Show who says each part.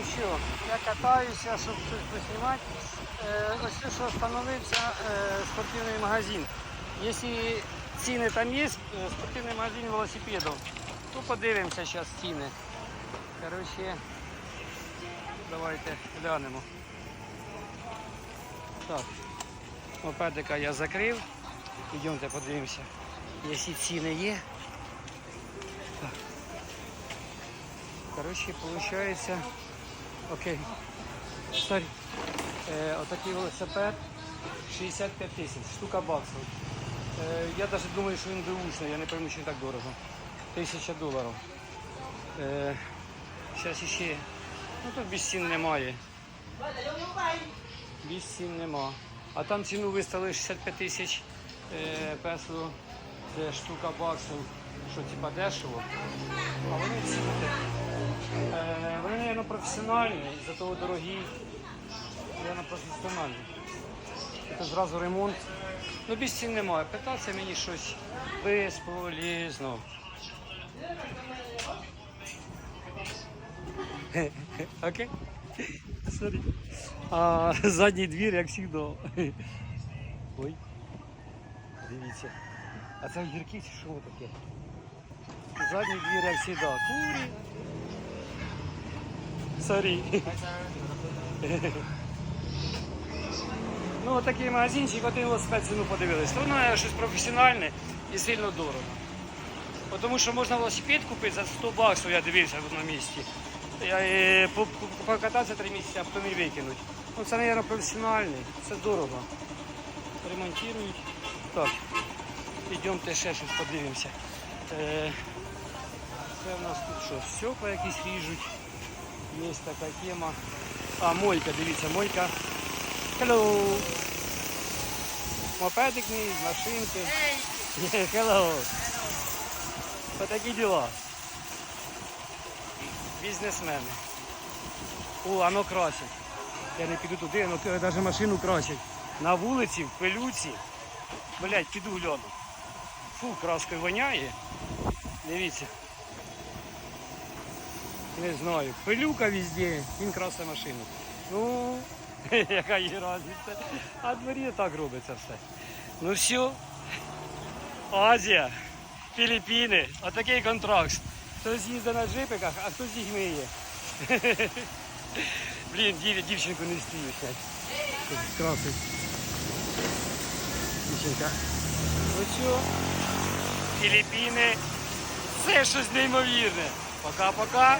Speaker 1: Ну що, я катаюся, щоб щось поснімати. Е, ось що встановився е, спортивний магазин. Якщо ціни там є, е, спортивний магазин велосипедів, то подивимося зараз ціни. Коротше, давайте глянемо. Так, мопедика я закрив. Йдемте подивимося, якщо ціни є. Коротше, виходить, окей. Сорі. Е, отакий велосипед 65 тисяч, штука баксів. Е, я навіть думаю, що він беушний, я не пойму, що він так дорого. Тисяча доларів. Е, зараз іще. Ну тут без цін немає. Без цін нема. А там ціну виставили 65 тисяч е, песо, це штука баксів, що типа дешево. А вони ціни такі. Е, вони, мабуть, професіональні, із-за того дорогі. Я професіональні. Це зразу ремонт. Ну без цін немає. Питатися мені щось безполезно. Окей? Сорі. А задній двір, як завжди. Ой. Дивіться. А це гірки чи що таке? Задній двір, як завжди. Курі. Сорі. Ну, от такий магазинчик, один велосипед ціну подивились. Воно щось професіональне і сильно дорого. Тому що можна велосипед купити за 100 баксів, я дивився в одному місці. Е, по- по- покататися 3 місяці, а потім і викинуть. Ну, це, мабуть, професіональний, це дорого. Ремонтують. Так, йдемте ще щось подивимося. Це в нас тут що, стекла якісь ріжуть. Є така тема. А, мойка, дивіться, мойка. Hello. Мопедик мій, машинки. Yeah, hello. Отакі діла. Бізнесмени. О, воно красить. Я не піду туди, воно навіть машину красять. На вулиці, в пилюці. Блять, піду гляну. Фу, краскою воняє. Дивіться. Не знаю. Пилюка везде, він красить машину. Ну, яка є разниця. А дворі так робиться все. Ну все. Азія, Філіппіни, отакий контракт. Хтось їздить на джипиках, а хтось їх миє. Блін, дів, дівчинку не встигну сняти. Красить. Дівчинка. Ну що? Філіппіни. Це щось неймовірне. Пока-пока.